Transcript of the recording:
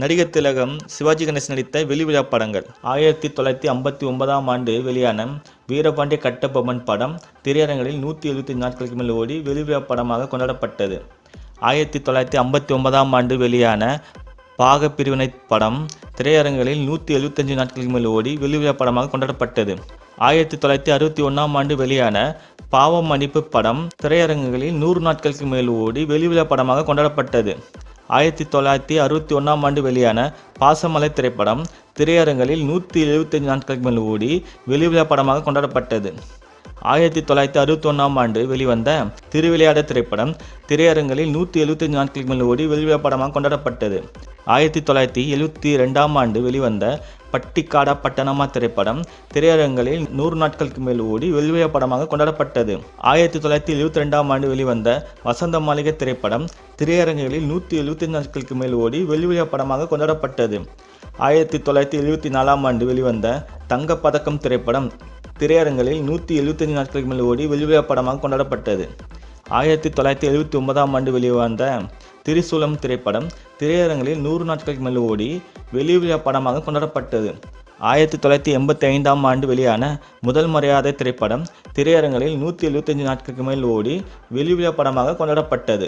நடிகர் திலகம் சிவாஜி கணேஷ் நடித்த வெளிவிழா படங்கள். ஆயிரத்தி தொள்ளாயிரத்தி ஐம்பத்தி ஒன்பதாம் ஆண்டு வெளியான வீரபாண்டிய கட்டபொம்மன் படம் திரையரங்களில் நூற்றி எழுபத்தி நாட்களுக்கு மேல் ஓடி வெளிவிழா படமாக கொண்டாடப்பட்டது. ஆயிரத்தி தொள்ளாயிரத்தி ஐம்பத்தி ஒன்பதாம் ஆண்டு வெளியான பாக பிரிவினை படம் திரையரங்களில் நூற்றி எழுபத்தஞ்சு நாட்களுக்கு மேல் ஓடி வெளிவிழா படமாக கொண்டாடப்பட்டது. ஆயிரத்தி தொள்ளாயிரத்தி அறுபத்தி ஒன்றாம் ஆண்டு வெளியான பாவம் மன்னிப்பு படம் திரையரங்குகளில் நூறு நாட்களுக்கு மேல் ஓடி வெளிவிழா படமாக கொண்டாடப்பட்டது. ஆயிரத்தி தொள்ளாயிரத்தி அறுபத்தி ஒன்றாம் ஆண்டு வெளியான பாசமலை திரைப்படம் திரையரங்களில் நூற்றி எழுபத்தஞ்சு நாட்களுக்கு மேல் ஓடி வெளிவிழா படமாக கொண்டாடப்பட்டது. ஆயிரத்தி தொள்ளாயிரத்தி அறுபத்தி ஒன்றாம் ஆண்டு வெளிவந்த திருவிளையாட திரைப்படம் திரையரங்களில் நூற்றி எழுபத்தஞ்சு நாட்களுக்கு மேல் ஓடி வெளிவிழா படமாக கொண்டாடப்பட்டது. ஆயிரத்தி தொள்ளாயிரத்தி எழுபத்தி ரெண்டாம் ஆண்டு வெளிவந்த பட்டிக்காடா பட்டணமா திரைப்படம் திரையரங்களில் நூறு நாட்களுக்கு மேல் ஓடி வெளிவய படமாக கொண்டாடப்பட்டது. ஆயிரத்தி தொள்ளாயிரத்தி எழுபத்தி ரெண்டாம் ஆண்டு வெளிவந்த வசந்த மாளிகை திரைப்படம் திரையரங்குகளில் நூற்றி எழுபத்தஞ்சு நாட்களுக்கு மேல் ஓடி வெளிவய படமாக கொண்டாடப்பட்டது. ஆயிரத்தி தொள்ளாயிரத்தி எழுபத்தி நாலாம் ஆண்டு வெளிவந்த தங்கப்பதக்கம் திரைப்படம் திரையரங்களில் நூற்றி எழுபத்தஞ்சு நாட்களுக்கு மேல் ஓடி வெளிவய படமாக கொண்டாடப்பட்டது. ஆயிரத்தி தொள்ளாயிரத்தி எழுபத்தி ஒன்பதாம் ஆண்டு வெளிவந்த திரிசூலம் திரைப்படம் திரையரங்களில் நூறு நாட்களுக்கு மேல் ஓடி வெளிவிழா படமாக கொண்டாடப்பட்டது. ஆயிரத்தி தொள்ளாயிரத்தி எண்பத்தி ஐந்தாம் ஆண்டு வெளியான முதல் மரியாதை திரைப்படம் திரையரங்களில் நூற்றி எழுபத்தஞ்சு நாட்களுக்கு மேல் ஓடி வெளிவிழா படமாக கொண்டாடப்பட்டது.